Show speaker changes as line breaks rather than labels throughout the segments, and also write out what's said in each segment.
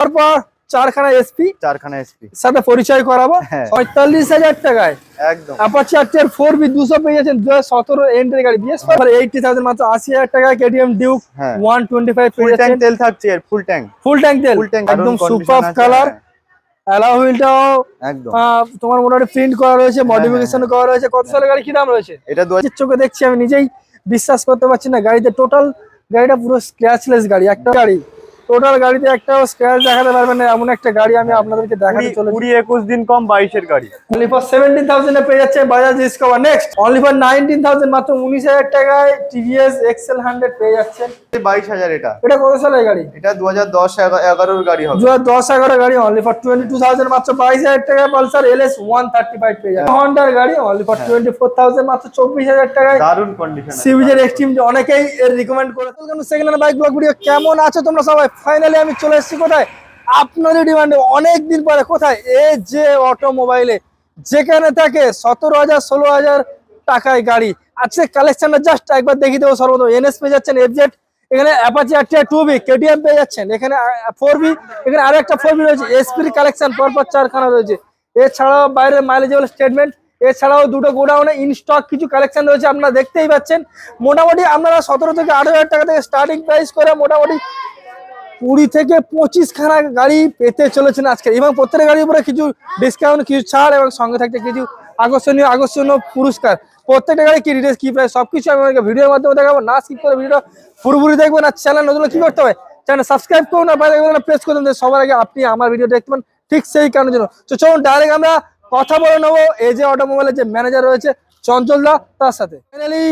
তারপর চারখানা এসপি
চারখানা এসপি
সাথে পরিচয় করাবো।
হ্যাঁ।
পঁয়তাল্লিশ হাজার টাকায়।
একদম।
ফোর বি দুশো পেয়ে যাচ্ছেন দু হাজার সতেরো এন্ট্রি গাড়ি বিএস থাউজেন্ড মাত্র আশি হাজার টাকায় কেটিএম ডিউক
হ্যাঁ।
One twenty five
full tank তেল থাকছে ফুল ট্যাঙ্ক
ফুল ট্যাঙ্ক তেল
ফুল ট্যাঙ্ক
একদম সুপার কালার
একদম।
তোমার মোটামুটি প্রিন্ট করা রয়েছে মডিফিকেশন করা রয়েছে। কত সালের গাড়ি কি দাম রয়েছে?
এটা দু
চোখে দেখছি আমি নিজেই বিশ্বাস করতে পারছি না। গাড়িতে টোটাল গাড়িটা পুরো স্ক্র্যাচলেস গাড়ি একটা গাড়ি। টোটাল গাড়িতে একটাও স্ক্র্যাচ দেখাতে পারবেন না এমন একটা গাড়ি আমি আপনাদেরকে দেখাতে চলেছি।
কুড়ি একুশ দিন কম বাইশের গাড়ি।
অনলি ফর সেভেন্টিন থাউজেন্ড এ পেয়ে যাচ্ছে Bajaj Discover next only for nineteen thousand মাত্র উনিশ হাজার টাকায় টিভিএস এক্সেল হান্ড্রেড পেয়ে যাচ্ছেন।
বাইশ হাজার এটা।
এটা কত সালের গাড়ি?
এটা দু হাজার দশ এগারোর গাড়ি হবে।
দু হাজার দশ এগারো গাড়ি only for twenty two thousand মাত্র বাইশ হাজার টাকায় Pulsar L S one thirty five পেয়ে যাচ্ছে। হন্ডার গাড়ি only for twenty four thousand মাত্র চব্বিশ হাজার টাকায়
দারুণ কন্ডিশন
সিভিজের এক্সট্রিম অনেকেই এর রিকমেন্ড করে। Second hand bike blog video কেমন আছো তোমরা সবাই? ফাইনালি আমি চলে এসেছি কোথায়? আপনাদের ডিমান্ডে অনেক দিন পরে কোথায়? এ যে অটোমোবাইলে যেখানে থাকে সতেরো হাজার, ষোলো হাজার টাকায় গাড়ি। আজকে কালেকশনটা জাস্ট একবার দেখিয়ে দেবো সর্বপ্রথম। এনএস পেয়ে যাচ্ছেন এফজেড এখানে Apache RTR two V KTM পেয়ে যাচ্ছেন। এখানে ফোর বি এখানে আরও একটা ফোর বি রয়েছে এসপির কালেকশন পরপর চারখানা রয়েছে। এছাড়াও বাইরের মাইলেজেবল স্টেটমেন্ট এছাড়াও দুটো গোডাউনে ইনস্টক কিছু কালেকশন রয়েছে, আপনারা দেখতেই পাচ্ছেন। মোটামুটি আপনারা সতেরো থেকে আঠারো হাজার টাকা থেকে স্টার্টিং প্রাইস করে মোটামুটি কুড়ি থেকে পঁচিশ খানা গাড়ি পেতে চলেছেন আজকে এবং প্রত্যেকটা গাড়ির উপরে কিছু ডিসকাউন্ট কিছু ছাড় এবং সঙ্গে থাকতে কিছু আকর্ষণীয় আকর্ষণীয় পুরস্কার। প্রত্যেকটা গাড়ি কি ডিটেলস কি প্রাইস সবকিছু আমি আপনাকে ভিডিওর মাধ্যমে দেখাবো। না স্কিপ করে ভিডিওটা পুরোপুরি দেখবেন আর চ্যানেল নতুন কি করতে হবে? চ্যানেল সাবস্ক্রাইব করুন আর বাইরে প্রেস করে দেন সবার আগে আপনি আমার ভিডিও দেখতে পান ঠিক সেই কারণের জন্য। তো চলুন ডাইরেক্ট আমরা কথা বলে নেব। এই যে অটোমোবাইলের যে ম্যানেজার রয়েছে চঞ্চল দা, তার সাথে। ফাইনালি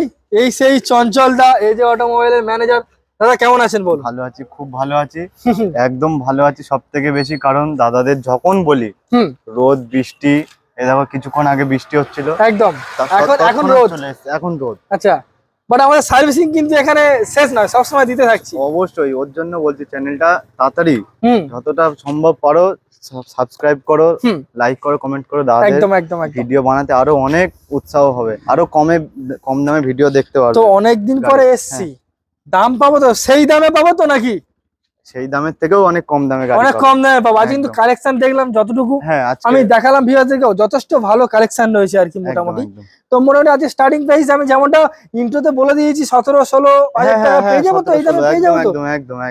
এই সেই চঞ্চল দা, এই যে অটোমোবাইলের ম্যানেজার দাদা কেমন আছেন বল
ভালো আছি খুব ভালো আছি। একদম ভালো আছি সব থেকে বেশি কারণ দাদাদের যখন বলি রোদ বৃষ্টি এ দেখো কিছুক্ষণ আগে বৃষ্টি হচ্ছিল।
একদম। এখন এখন রোদ।
এখন রোদ।
আচ্ছা বাট আমাদের সার্ভিসিং কিন্তু এখানে শেষ নয় সবসময় দিতে থাকছি।
অবশ্যই ওর জন্য বলছি চ্যানেলটা তাড়াতাড়ি যতটা সম্ভব পারো সাবস্ক্রাইব করো লাইক করো কমেন্ট করো দাদাদের
একদম
ভিডিও বানাতে আরও অনেক উৎসাহ হবে। আরও কমে কম দামে ভিডিও দেখতে
তো
পারবে
অনেকদিন পরে এসছি। দাম পাবো তো? সেই দামে পাবো তো নাকি?
সেই দামের থেকেও অনেক কম দামে
অনেক কম দামে পাবো। আজ কিন্তু কালেকশন দেখলাম যতটুকু।
হ্যাঁ
আমি দেখালাম ভিউয়ারদেরকেও যথেষ্ট ভালো কালেকশন রয়েছে আর কি মোটামুটি। তো মোটামুটি আজকে স্টার্টিং প্রাইস আমি যেমনটা ইন্ট্রোতে বলে দিয়েছি সতেরো ষোলো হাজার
হ্যাঁ,
টাকা
হ্যাঁ,
পেয়ে যাব তো এই দামে পেয়ে যাব তো।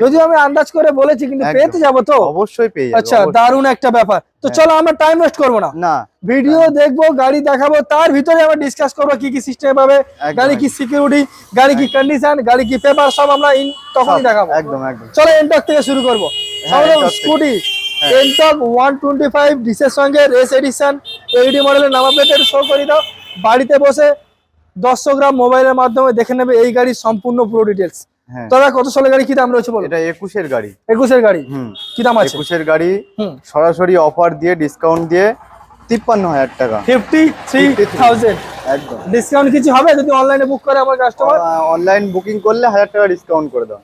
যদিও আমি আন্দাজ করে বলেছি কিন্তু। পেতে যাব তো
অবশ্যই পেয়ে
আচ্ছা। দারুণ একটা ব্যাপার তো
হ্যাঁ।
চলো আমরা টাইম ওয়েস্ট করব না
না
ভিডিও দেখব গাড়ি দেখাবো তার ভিতরে আমরা ডিসকাস করব কি কি সিস্টেম পাবে গাড়ি কি সিকিউরিটি গাড়ি কি কন্ডিশন গাড়ি কি পেপার সব আমরা ইন তখনই দেখাবো
একদম একদম
চলো এনটক থেকে শুরু করব
হ্যাঁ।
স্কুটি
হ্যাঁ।
এনটক ওয়ান টোয়েন্টি ফাইভ ডিসের সঙ্গে রেস এডিশন এইডি মডেলের নামা প্লেটের শো করে দাও বাড়িতে বসে দর্শকরা মোবাইলের মাধ্যমে দেখে নেবে এই গাড়ির সম্পূর্ণ পুরো ডিটেলস
হ্যাঁ।
দাদা কত সালে গাড়ি কি দাম রয়েছে বলো?
এটা একুশের গাড়ি।
একুশের গাড়ি।
হুম।
কি দাম আছে?
একুশের গাড়ি।
হুম।
সরাসরি অফার দিয়ে ডিসকাউন্ট দিয়ে তিপ্পান্ন হাজার টাকা।
ফিফটি থ্রি থাউজেন্ড
একদম।
ডিসকাউন্ট কিছু হবে? যদি অনলাইনে বুক করে আমার কাস্টমার
অনলাইন বুকিং করলে হাজার টাকা ডিসকাউন্ট করে দাও।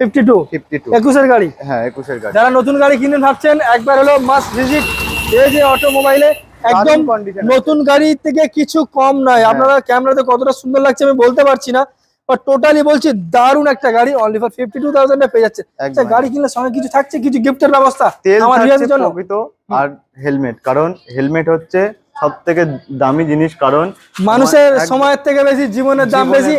ফিফটি টু
ফিফটি টু
একুশের গাড়ি?
হ্যাঁ একুশের গাড়ি।
যারা নতুন গাড়ি কিনে ভাবছেন একবার হলো মাস্ট ভিজিট এই যে অটোমোবাইলে একদম নতুন গাড়ি থেকে কিছু কম নয়।
হ্যাঁ।
আপনারা ক্যামেরাতে কতটা সুন্দর লাগছে আমি বলতে পারছি না বাট টোটালি বলছি দারুণ একটা গাড়ি only for fifty two thousand পেয়ে যাচ্ছে। আচ্ছা গাড়ি কিনলে সঙ্গে কিছু থাকছে? কিছু গিফটের ব্যবস্থা আমার
আর হেলমেট কারণ হেলমেট হচ্ছে সব থেকে দামি জিনিস কারণ
মানুষের সময়ের থেকে বেশি জীবনের দাম বেশি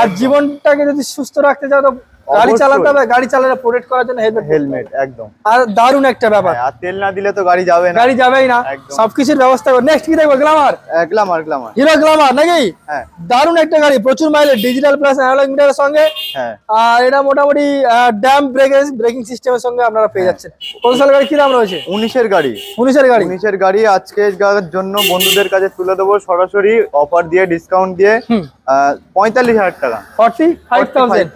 আর জীবনটাকে যদি সুস্থ রাখতে চাও তো গাড়ি চালাতে হবে গাড়ি চালালে প্রোটেক্ট করার জন্য হেলমেট
হেলমেট একদম।
আর দারুণ একটা ব্যাপার।
হ্যাঁ, আর তেল না দিলে তো গাড়ি যাবে না।
গাড়ি যাবেই না। সবকিছুর ব্যবস্থা করে। নেক্সট কি দেখব? Glamour
Glamour Glamour
Hero Glamour নাকি?
হ্যাঁ।
দারুণ একটা গাড়ি প্রচুর মাইলেজ ডিজিটাল প্লাস অ্যানালগ মিটারের সঙ্গে।
হ্যাঁ।
আর এটা মোটামুটি ড্যাম ব্রেকেজ ব্রেকিং সিস্টেমের সঙ্গে আপনারা পেয়ে যাচ্ছেন। কত সালের গাড়ি? কি দাম রয়েছে?
উনিশের গাড়ি।
উনিশের গাড়ি?
উনিশের গাড়ি আজকে জন্য বন্ধুদের কাছে তুলে দেবো সরাসরি অফার দিয়ে ডিসকাউন্ট দিয়ে পঁয়তাল্লিশ হাজার টাকা।
ফর্টি ফাইভ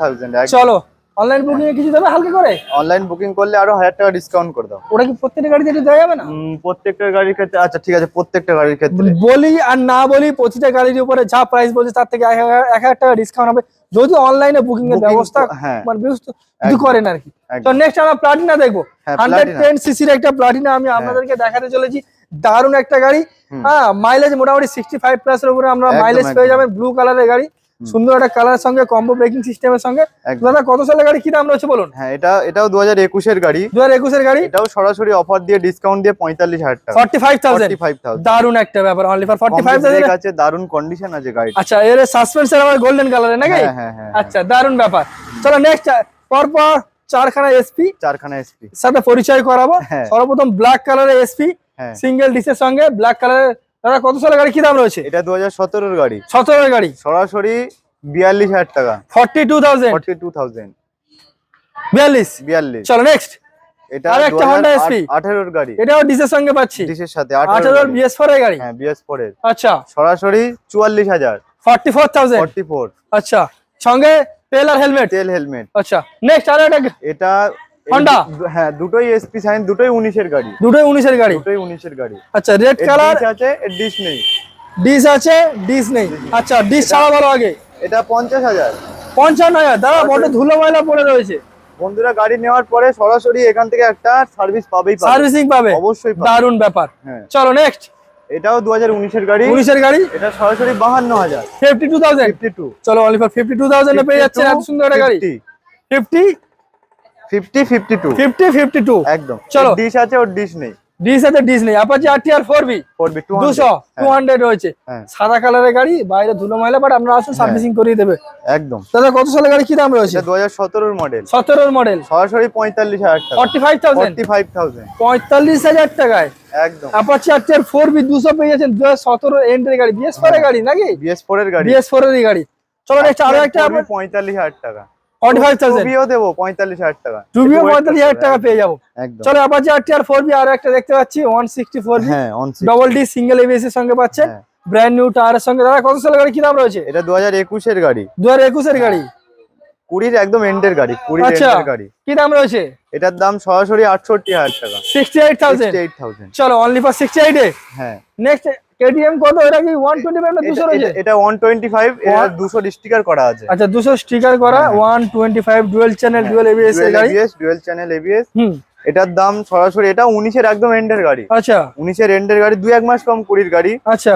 থাউজেন্ড চলো অনলাইন বুকিং এ কিছু দেবে হালকা করে?
অনলাইন বুকিং করলে আরও হাজার টাকা ডিসকাউন্ট করে দাও।
ওটা কি প্রত্যেকটা গাড়িতে দেওয়া যাবে না?
প্রত্যেকটা গাড়ির ক্ষেত্রে আচ্ছা ঠিক আছে প্রত্যেকটা গাড়ির ক্ষেত্রে।
বলি আর না বলি প্রতিটা গাড়ির উপরে যা প্রাইস বলছে তার থেকে এক হাজার- টাকা ডিসকাউন্ট হবে। যদি অনলাইনে বুকিং এর ব্যবস্থা
হ্যাঁ।
মানে ব্যবস্থা যদি করেন আর কি তো নেক্সট আমরা প্লাটিনা দেখব।
হ্যাঁ,
হান্ড্রেড
Platina।
টেন সিসির একটা প্লাটিনা আমি আপনাদেরকে দেখাতে চলেছি। দারুণ একটা গাড়ি। হ্যাঁ মাইলেজ মোটামুটি সিক্সটি ফাইভ প্লাস এর উপরে আমরা মাইলেজ পেয়ে। যাবেন ব্লু কালারের গাড়ি। সুন্দর একটা কালার সঙ্গে কম্বো ব্রেকিং সিস্টেমের সঙ্গে। দাদা কত সালের গাড়ি? কি দাম রয়েছে বলুন?
হ্যাঁ এটা এটাও দু হাজার একুশের গাড়ি।
দু হাজার একুশের গাড়ি?
এটাও সরাসরি অফার দিয়ে ডিসকাউন্ট দিয়ে পঁয়তাল্লিশ হাজার টাকা।
ফর্টি ফাইভ থাউজেন্ড
থাউজেন্ড
দারুণ একটা ব্যাপার অনলি ফর ফর্টি ফাইভ
আছে দারুণ কন্ডিশন আছে গাড়ি
আচ্ছা এর সাসপেন্সের আবার গোল্ডেন কালারে নাকি?
হ্যাঁ হ্যাঁ হ্যাঁ
আচ্ছা দারুণ ব্যাপার। চলো নেক্সট পরপর চারখানা এসপি
চারখানা এসপি
সাথে পরিচয় করাবো।
হ্যাঁ।
সর্বপ্রথম ব্ল্যাক কালারের এসপি
হ্যাঁ।
সিঙ্গেল ডিসের সঙ্গে ব্ল্যাক কালারের দাদা কত সালের গাড়ি? কি দাম রয়েছে?
এটা দু হাজার সতেরোর গাড়ি।
সতেরোর গাড়ি?
সরাসরি বিয়াল্লিশ হাজার টাকা।
Forty two thousand.
Forty two thousand.
বিয়াল্লিশ?
বিয়াল্লিশ।
চলো নেক্সট
এটা
আর একটা Honda SP
আঠেরোর গাড়ি।
এটাও ডিসের সঙ্গে পাচ্ছি।
ডিসের সাথে
এর গাড়ি।
হ্যাঁ এর
আচ্ছা।
সরাসরি চুয়াল্লিশ হাজার।
Forty four thousand.
Forty four.
আচ্ছা। সঙ্গে তেল আর হেলমেট?
তেল হেলমেট।
আচ্ছা। নেক্সট আরও একটা
এটা দু- হ্যাঁ দুটোই এসপি সাইন দুটোই উনিশের গাড়ি।
দুটোই উনিশের গাড়ি?
দুটোই উনিশের গাড়ি।
আচ্ছা রেড কালার
আছে ডিশ নেই।
ডিস আছে ডিস নেই। আচ্ছা ডিস ছাড়া ভালো আগে।
এটা পঞ্চাশ হাজার।
পঞ্চান্ন হাজার। দাদা বড় ধুলো ময়লা পড়ে রয়েছে।
বন্ধুরা গাড়ি নেওয়ার পরে সরাসরি এখান থেকে একটা সার্ভিস পাবেই পাবে।
সার্ভিসিং পাবে।
অবশ্যই পাবে।
দারুণ ব্যাপার।
হ্যাঁ।
চলো নেক্সট
এটাও দু হাজার উনিশের গাড়ি।
উনিশের গাড়ি?
এটা সরাসরি বাহান্ন হাজার।
Fifty two thousand
fifty two
চলো অনলি ফর ফিফটি টু থাউজেন্ডে পেয়ে যাচ্ছেন এত সুন্দর একটা গাড়ি। Fifty
fifty fifty two.
Fifty fifty two.
একদম।
চলো।
ডিশ আছে ওর ডিশ নেই।
ডিস আছে ডিস নেই। আপাচি আর ফোর বি দুশো টু হান্ড্রেড রয়েছে।
হ্যাঁ।
সাদা কালারের গাড়ি বাইরে ধুলো ময়লা বাট আসুন সার্ভিসিং করিয়ে দেবে।
একদম।
দাদা কত সালের গাড়ি? কি দাম রয়েছে?
দু হাজার সতেরোর মডেল
সতেরোর মডেল
সরাসরি পঁয়তাল্লিশ হাজার টাকা।
Forty five thousand
five thousand
পঁয়তাল্লিশ হাজার টাকায়।
একদম।
Apache R T R four V দুশো পেয়ে যাচ্ছেন দু হাজার সতেরো এন্ডের গাড়ি বিএস ফোর
হ্যাঁ।
গাড়ি নাকি?
বিএস ফোর এর গাড়ি।
বিএস ফোর এর গাড়ি। চলো নেক্সট আরও একটা
পঁয়তাল্লিশ হাজার টাকা। টুবিও দেবো পঁয়তাল্লিশ হাজার টাকা।
টুবিও পঁয়তাল্লিশ হাজার টাকা পেয়ে যাব। চলো আপাচি আর ফোর বি আরও একটা দেখতে পাচ্ছি one sixty four double D single ABS এর সঙ্গে পাচ্ছেন। ব্র্যান্ড নিউ টায়ারের সঙ্গে। দাদা কত সালের গাড়ি? কি দাম রয়েছে?
এটা দু হাজার একুশের গাড়ি।
দু হাজার একুশের গাড়ি?
কুড়ির একদম এন্ডের গাড়ি কুড়ির
আচ্ছা।
এন্ডের গাড়ি।
কি দাম রয়েছে?
এটার দাম সরাসরি আটষট্টি হাজার টাকা।
সিক্সটি এইট থাউজেন্ড চলো অনলি ফর সিক্সটি এইটে
হ্যাঁ।
নেক্সট কেটিএম কত? এটা কি ওয়ান টোয়েন্টি ফাইভ না দুশো
এটা-
রয়েছে?
এটা- এটা ওয়ান টোয়েন্টি ফাইভ
One-
দুশো স্টিকার করা আছে।
আচ্ছা 200 স্টিকার করা one twenty five dual channel dual ABS এর গাড়ি।
Dual channel ABS
hmm.
এটার দাম সরাসরি এটা 19 এর একদম এন্ডের গাড়ি।
আচ্ছা।
19 এর এন্ডের গাড়ি দুই এক মাস কম কুড়ির গাড়ি।
আচ্ছা।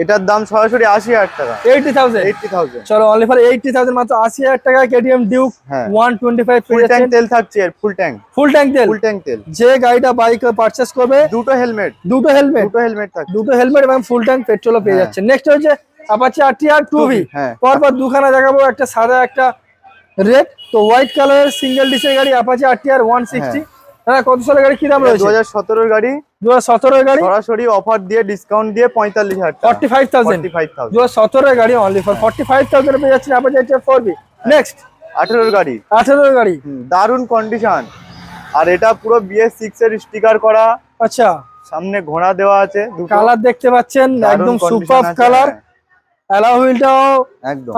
এটার দাম সরাসরি আশি হাজার টাকা।
এইটি থাউজেন্ড
এইটটি থাউজেন্ড
চলো অনলি ফর এইটি থাউজেন্ড মাত্র আশি হাজার টাকা। KTM Duke one twenty five
full tank তেল থাকছে ফুল ট্যাঙ্ক
ফুল ট্যাঙ্ক তেল।
ফুল ট্যাঙ্ক তেল।
যে গাড়িটা বাইক পারচেস করবে
দুটো হেলমেট
দুটো হেলমেট
দুটো হেলমেট থাকছে।
দুটো হেলমেট এবং ফুল ট্যাঙ্ক পেট্রোলও পেয়ে
হ্যাঁ।
যাচ্ছে। নেক্সট হচ্ছে Apache R T R two V পরপর দুখানা দেখাবো একটা সাদা একটা রেড তো হোয়াইট কালারের সিঙ্গেল ডিসের গাড়ি Apache R T R one sixty হ্যাঁ কত সালের গাড়ি? কি দাম রয়েছে?
হাজার সতেরোর গাড়ি।
দু হাজার সতেরোর গাড়ি?
সরাসরি অফার দিয়ে ডিসকাউন্ট দিয়ে পঁয়তাল্লিশ হাজার টাকা।
ফর্টি ফাইভ থাউজেন্ড
ফাইভ
দু
থাউজেন্ড
গাড়ি only for forty five thousand পেয়ে যাচ্ছেন Apache R T R four V next
গাড়ি।
আঠেরোর গাড়ি।
হুম, দারুণ কন্ডিশন আর এটা পুরো বিএস সিক্স এর স্টিকার করা।
আচ্ছা।
সামনে ঘোড়া দেওয়া আছে
কালার দেখতে পাচ্ছেন একদম সুপার কালার
হ্যাঁ,
অ্যালা হুইলটাও
একদম।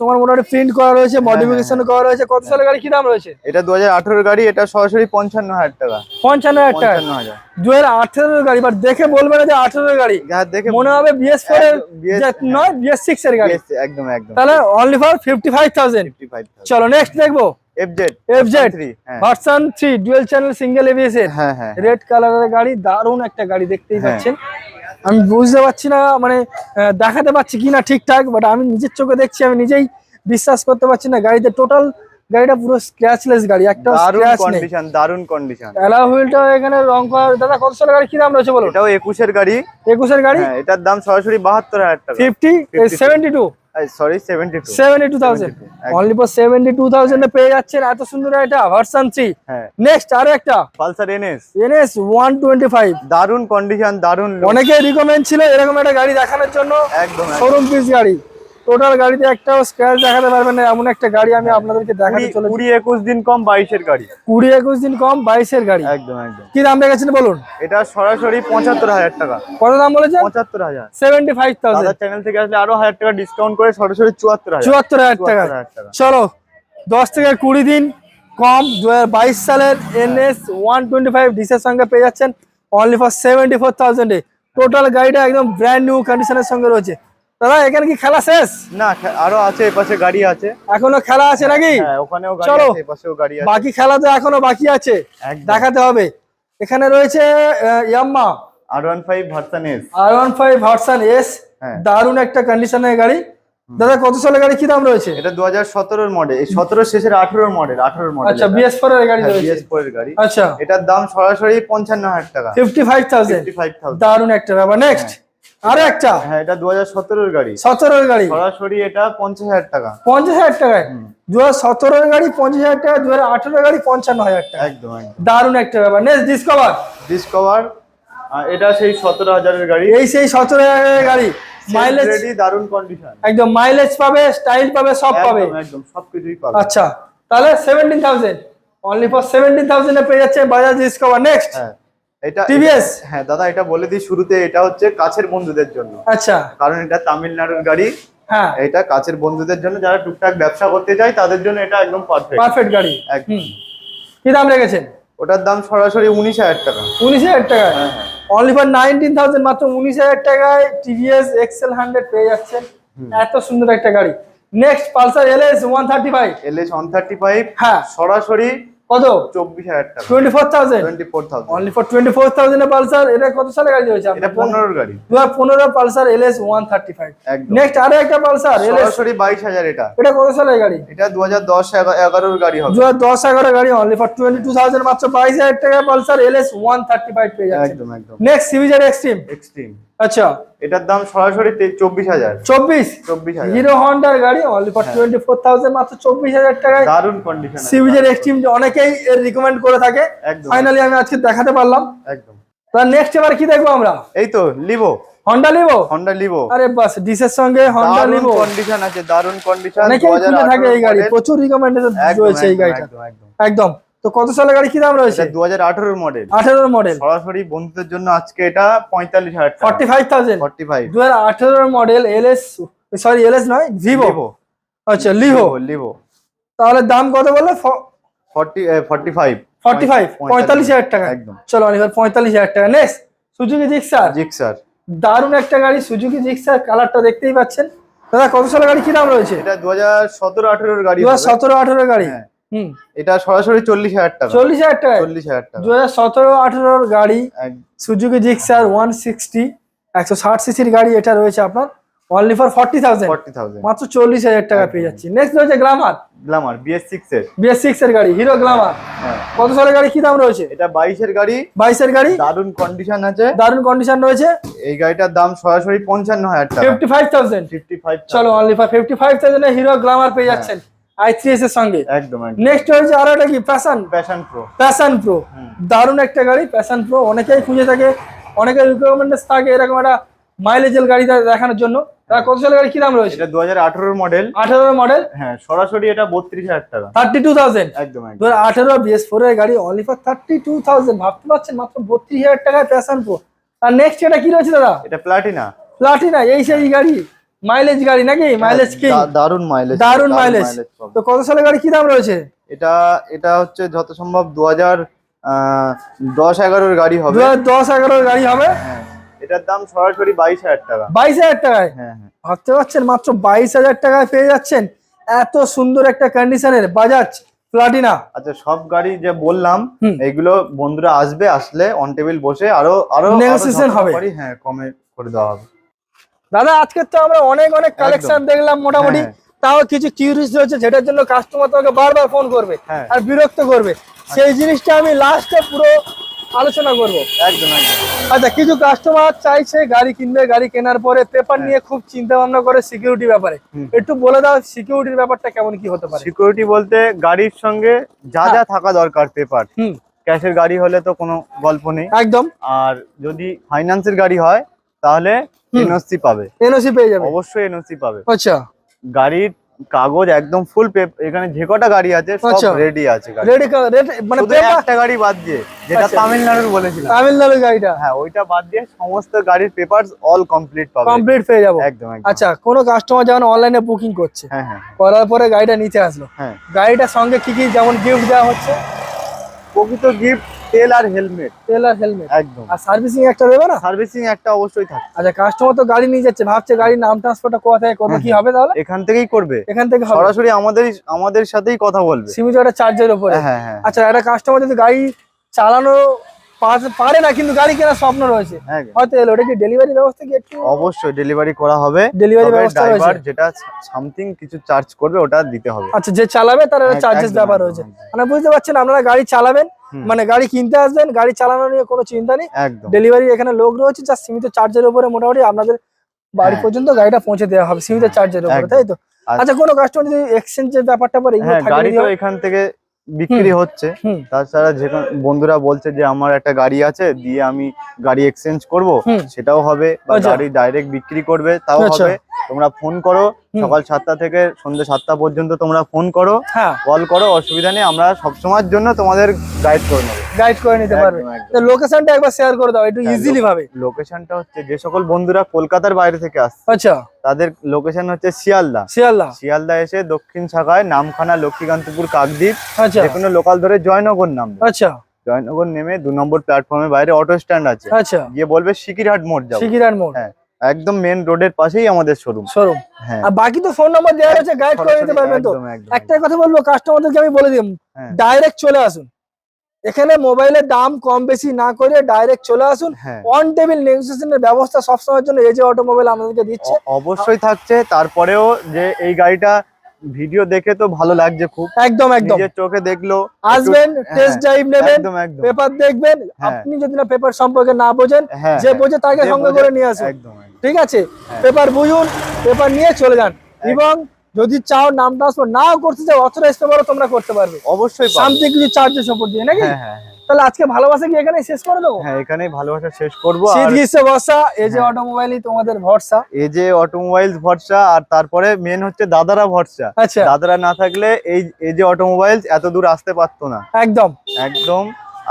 তোমার মোটামুটি প্রিন্ট করা রয়েছে
হ্যাঁ,
মডিফিকেশন করা রয়েছে। কত সালের গাড়ি কি দাম রয়েছে?
এটা দু হাজার আঠেরোর গাড়ি এটা সরাসরি পঞ্চান্ন হাজার টাকা।
পঞ্চান্ন হাজার টাকা?
পঞ্চান্ন হাজার।
দু হাজার আঠেরোর গাড়ি বাট দেখে বলবে না যে আঠেরোর গাড়ি।
হ্যাঁ দেখে
মনে হবে বিএস ফোর এর
একদম
নয় সিক্স এর গাড়ি।
একদম একদম।
তাহলে only for fifty five thousand চলো নেক্সট দেখব। FZ
হ্যাঁ।
Version three dual channel single ABS এর।
হ্যাঁ হ্যাঁ
রেড কালারের গাড়ি দারুণ একটা গাড়ি দেখতেই
হ্যাঁ।
পাচ্ছেন। আমি বুঝতে পারছি না মানে দেখাতে পাচ্ছি কিনা ঠিকঠাক বাট আমি নিজের চোখে দেখছি আমি নিজেই বিশ্বাস করতে পারছি না গাড়িতে টোটাল গাড়িটা পুরো স্ক্র্যাচলেস গাড়ি একটা স্ক্র্যাচ নেই।
কন্ডিশন দারুণ কন্ডিশন
অ্যালা হুইলটা এখানে রং করা দাদা কত সালের গাড়ি? কি দাম রয়েছে বলুন?
এটাও একুশের গাড়ি।
একুশের গাড়ি?
হ্যাঁ এটার দাম সরাসরি বাহাত্তর হাজার টাকা।
Fifty
52
seventy two
sorry seventy two
two thousand
72, একদম।
অনলি ফর সেভেন্টি টু থাউজেন্ডে পেয়ে যাচ্ছেন। এত সুন্দর ভার্সন
হ্যাঁ।
নেক্সট আরও একটা।
Pulsar NS
NS one twenty five
দারুণ কন্ডিশন দারুণ
অনেকে রিকমেন্ড ছিল এরকম একটা গাড়ি দেখানোর জন্য।
একদম একদম।
শোরুম পিস গাড়ি। টোটাল গাড়িতে একটাও স্ক্র্যাচ দেখাতে পারবেন না এমন একটা গাড়ি আমি আপনাদেরকে দেখাতে চলেছি।
কুড়ি একুশ দিন কম বাইশের গাড়ি।
কুড়ি একুশ দিন কম বাইশের গাড়ি।
একদম একদম।
কি দাম রেখেছেন বলুন?
এটা সরাসরি পঁচাত্তর হাজার টাকা।
কত দাম বলেছে
পঁচাত্তর হাজার।
সেভেন্টি ফাইভ থাউজেন্ড
চ্যানেল থেকে আসলে আরও হাজার টাকা ডিসকাউন্ট করে সরাসরি চুয়াত্তর হাজার।
চুয়াত্তর হাজার টাকা। চলো দশ থেকে কুড়ি দিন কম দু বাইশ সালের এনএস ওয়ান টোয়েন্টি ফাইভ ডিসের সঙ্গে পেয়ে যাচ্ছেন। অনলি ফর সেভেন্টি ফোর থাউজেন্ডে টোটাল গাড়িটা একদম ব্র্যান্ড নিউ কন্ডিশনের সঙ্গে রয়েছে। দাদা এখানে কি খেলা শেষ?
না আরও আছে এপাশে গাড়ি আছে।
এখনও খেলা আছে নাকি?
হ্যাঁ ওখানেও
চলো।
এপাশেও গাড়ি আছে।
বাকি খেলা তো এখনও বাকি আছে। দেখাতে হবে। এখানে রয়েছে Yamaha.
R one five version S
R one five version S
হ্যাঁ।
দারুণ একটা কন্ডিশনের গাড়ি। দাদা কত সালের গাড়ি? কি দাম রয়েছে?
এটা দু হাজার সতেরোর মডেল এই সতেরো শেষের আঠেরোর মডেল আঠারোর মডেল
আচ্ছা বিএস ফোর এর গাড়ি
বিএস ফোর এর গাড়ি।
আচ্ছা।
এটার দাম সরাসরি পঞ্চান্ন হাজার টাকা।
ফিফটি ফাইভ থাউজেন্ড দারুণ একটা ব্যাপার। নেক্সট আরও একটা?
হ্যাঁ এটা দু হাজার সতেরোর গাড়ি।
সতেরোর গাড়ি।
সরাসরি এটা পঞ্চাশ হাজার টাকা।
পঞ্চাশ হাজার টাকায় দু হাজার গাড়ি পঞ্চাশ হাজার টাকা দু হাজার আঠেরোর গাড়ি পঞ্চান্ন হাজার টাকা।
একদম
দারুণ একটা ব্যাপার। নেক্সট ডিসকভার
ডিসকভার এটা সেই সতেরো হাজারের গাড়ি।
এই সেই সতেরো হাজারের গাড়ি। মাইলেজ
রেডি দারুণ কন্ডিশন
একদম মাইলেজ পাবে স্টাইল পাবে সব পাবে।
একদম সবকিছুই পাবে।
আচ্ছা তাহলে seventeen thousand only for seventeen থাউজেন্ডে পেয়ে যাচ্ছে বাজাজ ডিসকভার নেক্সট
হ্যাঁ। এটা
TVS?
হ্যাঁ দাদা এটা বলে দিই শুরুতে এটা হচ্ছে কাছের বন্ধুদের জন্য।
আচ্ছা।
কারণ এটা তামিলনাড়ুর গাড়ি।
হ্যাঁ।
এটা কাছের বন্ধুদের জন্য যারা টুকটাক ব্যবসা করতে চায় তাদের জন্য এটা একদম পারফেক্ট
পারফেক্ট গাড়ি। কি দাম রেখেছেন?
ওটার দাম সরাসরি উনিশ হাজার টাকা।
উনিশ হাজার
হ্যাঁ হ্যাঁ।
অনলি ফর নাইনটিন থাউজেন্ড মাত্র উনিশ হাজার টাকায় টিভিএস এক্সেল হান্ড্রেড পেয়ে যাচ্ছেন। এত সুন্দর একটা গাড়ি। Next Pulsar L S one thirty five
L S one thirty five
হ্যাঁ।
সরাসরি
কত?
চব্বিশ হাজার টাকা।
Twenty four thousand
twenty four thousand
only for twenty four thousand Pulsar? এটা কত সালে গাড়ি রয়েছে
এটা পনেরোর গাড়ি।
দু হাজার পনেরো Pulsar L S one thirty five next আরও একটা পালসার এল
সরাসরি বাইশ হাজার এটা।
এটা কত সালের গাড়ি?
এটা দু হাজার দশ এগারোর গাড়ি হবে।
দু হাজার দশ এগারো গাড়ি only for twenty two thousand মাত্র বাইশ হাজার টাকা Pulsar L S one thirty five পেয়ে যাচ্ছে।
একদম একদম।
নেক্সট সিভিজার এক্সট্রিম
এক্সট্রিম
আচ্ছা।
এটার দাম সরাসরি চব্বিশ হাজার।
চব্বিশ?
চব্বিশ
হিরো হন্ডার গাড়ি only for twenty four thousand মাত্র চব্বিশ হাজার টাকায়।
দারুণ কন্ডিশন
সিভিজের এক্সট্রিম অনেকেই এর রিকমেন্ড করে থাকে। ফাইনালি আমি আজকে দেখাতে পারলাম।
একদম।
তার নেক্সট এবার কি দেখব আমরা?
এই তো Livo
Honda Livo
Honda Livo
আরে বাস ডিসের সঙ্গে হন্ডা লিভো
কন্ডিশন আছে দারুণ কন্ডিশন
অনেকেই থাকে এই গাড়ি প্রচুর রিকমেন্ডেশন রয়েছে এই গাড়িটা।
একদম।
তো কত সালের গাড়ি কি দাম রয়েছে?
দু হাজার আঠারোর মডেল
আঠেরোর মডেল
সরাসরি বন্ধুদের জন্য আজকে এটা পঁয়তাল্লিশ হাজার
forty five thousand
forty five
দু হাজার আঠেরোর model L S sorry L S নয় ভিভো আচ্ছা লিভো
লিভো
তাহলে দাম কত বললে?
Forty forty five
forty five পঁয়তাল্লিশ। হাজার টাকা।
একদম।
চলো পঁয়তাল্লিশ হাজার টাকা। নেক্সট সুজুকি জিক্সার
জিক্সার
দারুণ একটা গাড়ি সুজুকি জিক্সার কালারটা দেখতেই পাচ্ছেন। দাদা কত সালের গাড়ি কি দাম রয়েছে?
এটা দু হাজার সতেরো আঠেরোর গাড়ি
দু হাজার সতেরো আঠেরো গাড়ি।
হ্যাঁ। এটা সরাসরি চল্লিশ হাজার টাকা।
চল্লিশ হাজার টাকা
চল্লিশ হাজার টাকা।
দু হাজার সতেরো আঠেরোর গাড়ি সুজুকি জিক্সার ওয়ান সিক্সটি একশো ষাট সিসির গাড়ি এটা রয়েছে আপনার only for forty thousand
forty thousand
মাত্র চল্লিশ হাজার টাকা পেয়ে যাচ্ছি। নেক্সট রয়েছে গ্লামার
গ্লামার বিএস সিক্স এর।
বিএস সিক্স এর গাড়ি হিরো গ্লামার
হ্যাঁ।
কত সালের গাড়ি কি দাম রয়েছে?
এটা বাইশের গাড়ি।
বাইশের গাড়ি?
দারুণ কন্ডিশন আছে।
দারুণ কন্ডিশন রয়েছে।
এই গাড়িটার দাম সরাসরি পঞ্চান্ন হাজার টাকা।
Fifty five thousand
fifty five
চলো only for fifty five thousand Hero Glamour পেয়ে যাচ্ছেন। আই থ্রি এস এর সঙ্গে।
একদম
নেক্সট হয়েছে আরও একটা কি? Passion
Passion Pro
Passion Pro দারুণ একটা গাড়ি প্যাশন প্রো অনেকেই খুঁজে থাকে অনেকের রিকমেন্ডেস থাকে এরকম একটা মাইলেজের গাড়ি দেখানোর জন্য। তারা কত সালের গাড়ি? কি দাম রয়েছে?
এটা দু হাজার আঠারোর মডেল
আঠারো মডেল
হ্যাঁ সরাসরি এটা বত্রিশ হাজার টাকা।
থার্টি টু থাউজেন্ড
একদম।
দু
একদম
হাজার আঠেরো বিএস ফোর এর গাড়ি only for thirty two thousand ভাবতে পারছেন মাত্র বত্রিশ হাজার টাকায় প্যাশন প্রো আর নেক্সট এটা কি রয়েছে দাদা?
এটা প্লাটিনা
প্লাটিনা এই সেই গাড়ি। মাইলেজ গাড়ি নাকি? মাইলেজ কি
দারুণ মাইলেজ
দারুণ মাইলেজ তো কত সালের গাড়ি কি দাম রয়েছে?
এটা এটা হচ্ছে যত সম্ভব দু হাজার দশ এগারোর গাড়ি হবে।
হাজার দশ এগারোর গাড়ি হবে?
হ্যাঁ এটার দাম সরাসরি বাইশ হাজার টাকা।
বাইশ হাজার টাকায়?
হ্যাঁ হ্যাঁ।
ভাবতে পারছেন মাত্র বাইশ হাজার টাকায় পেয়ে যাচ্ছেন? এত সুন্দর একটা কন্ডিশনের বাজাজ প্লাটিনা
আচ্ছা সব গাড়ি যে বললাম
হুম।
এইগুলো বন্ধুরা আসবে আসলে অন টেবিল বসে আরও
আরও
যত
হবে।
হ্যাঁ কমে করে দেওয়া হবে।
দাদা আজকে তো আমরা অনেক অনেক কালেকশন দেখলাম মোটামুটি।
হ্যাঁ।
তাও কিছু কিউরিস রয়েছে যেটার জন্য কাস্টমার তোমাকে বারবার ফোন করবে
হ্যাঁ।
আর বিরক্ত করবে। সেই জিনিসটা আমি লাস্টে পুরো আলোচনা করব।
একদম
আচ্ছা কিছু কাস্টমার চাইছে গাড়ি কিনবে গাড়ি কেনার পরে পেপার নিয়ে খুব চিন্তা ভাবনা করে সিকিউরিটি ব্যাপারে। একটু বলে দাও সিকিউরিটির ব্যাপারটা কেমন কি হতে পারে?
সিকিউরিটি বলতে গাড়ির সঙ্গে যা যা থাকা দরকার পেপার
হুম।
ক্যাশের গাড়ি হলে তো কোনো গল্প নেই।
একদম।
আর যদি ফাইন্যান্সের গাড়ি হয় তাহলে এনওসি পাবে।
এনওসি পেয়ে যাবে।
অবশ্যই এনওসি পাবে।
আচ্ছা।
গাড়ির কাগজ একদম ফুল এখানে যে কটা গাড়ি আছে সব
আচ্ছা।
রেডি আছে গাড়ি
রেডি মানে
একটা গাড়ি বাদ দিয়ে যেটা
আচ্ছা।
তামিলনাড়ুর বলেছিলাম।
তামিলনাড়ু গাড়িটা?
হ্যাঁ ওইটা বাদ দিয়ে সমস্ত গাড়ির পেপারস অল কমপ্লিট পাবে।
কমপ্লিট পেয়ে যাব।
একদম একদম।
আচ্ছা কোনো কাস্টমার যখন অনলাইনে বুকিং করছে
হ্যাঁ হ্যাঁ।
করার পরে গাড়িটা নিতে আসলো।
হ্যাঁ।
গাড়িটার সঙ্গে কি কি যেমন গিফট দেওয়া হচ্ছে?
প্রকৃত গিফট তেল আর হেলমেট।
তেল আর হেলমেট।
একদম।
আর সার্ভিসিং একটা দেবে না?
সার্ভিসিং একটা অবশ্যই থাকে।
আচ্ছা কাস্টমার তো গাড়ি নিয়ে যাচ্ছে ভাবছে গাড়ির নাম ট্রান্সফারটা কোথা থেকে কত কি হবে তাহলে?
এখান থেকেই করবে।
এখান থেকে
সরাসরি আমাদের আমাদের সাথেই কথা বলবে।
সীমিত একটা চার্জের উপরে।
হ্যাঁ হ্যাঁ।
আচ্ছা একটা কাস্টমার যদি গাড়ি চালানো পারে না কিন্তু গাড়ি কেনার স্বপ্ন রয়েছে
হ্যাঁ
হয়তো এলো। ওটা কি ডেলিভারি ব্যবস্থা কি একটু?
অবশ্যই ডেলিভারি করা হবে।
ডেলিভারি ব্যবস্থা রয়েছে।
যেটা সামথিং কিছু চার্জ করবে ওটা দিতে হবে।
আচ্ছা যে চালাবে তার চার্জেস ব্যাপার রয়েছে। মানে বুঝতে পারছেন আপনারা গাড়ি চালাবেন। মানে গাড়ি কিনতে আসবেন গাড়ি চালানো নিয়ে কোনো চিন্তা নেই। ডেলিভারি এখানে লোক রয়েছে যা সীমিত চার্জের উপরে মোটামুটি আপনাদের বাড়ি
হ্যাঁ।
পর্যন্ত গাড়িটা পৌঁছে দেওয়া হবে সীমিত চার্জের উপরে তাই তো? আচ্ছা কোনো কাস্টমার যদি এক্সচেঞ্জের ব্যাপারটা পরে
হ্যাঁ গাড়ি তো এখান থেকে বিক্রি হচ্ছে। তাছাড়া যে বন্ধুরা বলছে যে আমার একটা গাড়ি আছে দিয়ে আমি গাড়ি এক্সচেঞ্জ করব সেটাও হবে বা
আচ্ছা।
গাড়ি ডাইরেক্ট বিক্রি করবে তাও
আচ্ছা।
হবে। তোমরা ফোন করো সকাল সাতটা থেকে সন্ধ্যে সাতটা পর্যন্ত তোমরা ফোন করো
হ্যাঁ।
কল করো অসুবিধা নেই আমরা সবসময়ের জন্য তোমাদের গাইড করে নেব।
গাইড করে নিতে পারবে। লোকেশনটা একবার শেয়ার করে দাও একটু
হ্যাঁ,
ইজিলি ভাবে।
লোকেশনটা হচ্ছে যে সকল বন্ধুরা কলকাতার বাইরে থেকে আসছে।
আচ্ছা।
তাদের লোকেশন হচ্ছে শিয়ালদা।
শিয়ালদা।
শিয়ালদা এসে দক্ষিণ শাখায় নামখানা লক্ষ্মীকান্তপুর কাকদ্বীপ
আচ্ছা।
যে কোনো লোকাল ধরে জয়নগর নাম
আচ্ছা।
জয়নগর নেমে দু নম্বর প্ল্যাটফর্মের বাইরে অটো স্ট্যান্ড আছে।
আচ্ছা।
গিয়ে বলবে সিকিরহাট মোড় যাব।
সিকিরার মোড়।
হ্যাঁ। একদম মেন রোডের পাশেই আমাদের শোরুম
শোরুম
হ্যাঁ।
আর বাকি তো ফোন নাম্বার দেওয়া রয়েছে গাইড করে
সরাসরি
পারবেন তো।
একদম,
কথা বলব কাস্টমারদেরকে আমি বলে দিই
হ্যাঁ।
ডাইরেক্ট চলে আসুন। এখানে মোবাইলের দাম কম বেশি না করে ডাইরেক্ট চলে আসুন।
হ্যাঁ।
অন টেবিল নেগোসিয়েশনের ব্যবস্থা সবসময়ের জন্য এই যে অটোমোবাইল আমাদেরকে দিচ্ছে।
অবশ্যই থাকছে। তারপরেও যে এই গাড়িটা ভিডিও দেখে তো ভালো লাগছে খুব।
একদম একদম।
নিজের চোখে দেখল
আসবেন টেস্ট
হ্যাঁ,
ড্রাইভ নেবেন
একদম একদম।
পেপার দেখবেন।
হ্যাঁ।
আপনি যদি না পেপার সম্পর্কে না বোঝেন
হ্যাঁ
যে
হ্যাঁ,
বোঝে তাকে সঙ্গে করে নিয়ে আসুন।
একদম।
ঠিক আছে। পেপার বুঝুন পেপার নিয়ে চলে যান। এবং যদি চাও নাম ট্রান্সফার নাও করতে চাও অথরাইজ পেপারও তোমরা করতে পারবে।
অবশ্যই।
সামথিং কিছু চার্জেস উপর দিয়ে নাকি?
হ্যাঁ হ্যাঁ হ্যাঁ।
তাহলে আজকে ভালোবাসা কি এখানে শেষ করে দেবো?
হ্যাঁ এখানেই ভালোবাসা শেষ করব।
বর্ষা এই যে। অটোমোবাইলই তোমাদের ভরসা।
এই যে অটোমোবাইলস ভরসা আর তারপরে মেন হচ্ছে দাদারা ভরসা।
আচ্ছা।
দাদারা না থাকলে এই এই যে অটোমোবাইল এত দূর আসতে পারতো না।
একদম।
একদম।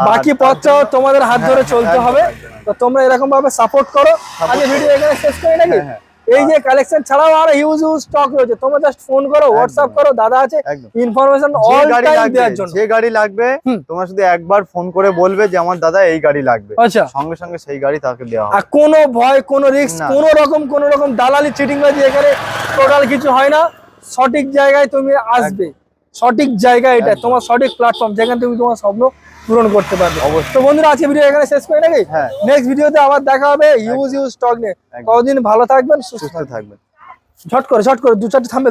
বাকি
তার
পথটাও তোমাদের হাত ধরে
হ্যাঁ,
চলতে হবে। তো তোমরা এরকম ভাবে সাপোর্ট করো। আজকে ভিডিও এখানে শেষ করি নাকি?
হ্যাঁ, হ্যাঁ,
এই যে কালেকশন ছাড়াও আরও হিউজ হিউজ স্টক রয়েছে। তোমরা জাস্ট ফোন করো হোয়াটসঅ্যাপ করো দাদা আছে ইনফরমেশন অল
গাড়ি
টাইম
লাগবে
দেওয়ার জন্য।
যে গাড়ি লাগবে। তোমরা শুধু একবার ফোন করে বলবে যে আমার দাদা এই গাড়ি লাগবে।
আচ্ছা।
সঙ্গে সঙ্গে সেই গাড়ি তাকে দেওয়া হবে।
আর কোনো ভয় কোনো রিস্ক। কোনো রকম কোনো রকম দালালি চিটিং বাজি এখানে টোটাল কিছু হয় না। সঠিক জায়গায় তুমি আসবে। সঠিক জায়গা এটা তোমার সঠিক প্ল্যাটফর্ম যেখানে তুমি তোমার স্বপ্ন পূরণ করতে পারবে।
অবশ্যই।
তো বন্ধুরা আজকে ভিডিও এখানে শেষ করে নাকি?
হ্যাঁ।
নেক্সট ভিডিওতে আবার দেখা হবে ইউজ ইউজ স্টক নিয়ে। কতদিন ভালো থাকবেন সুস্থ
থাকবেন।
ঝট করে ঝট করে দু চারটে থামবে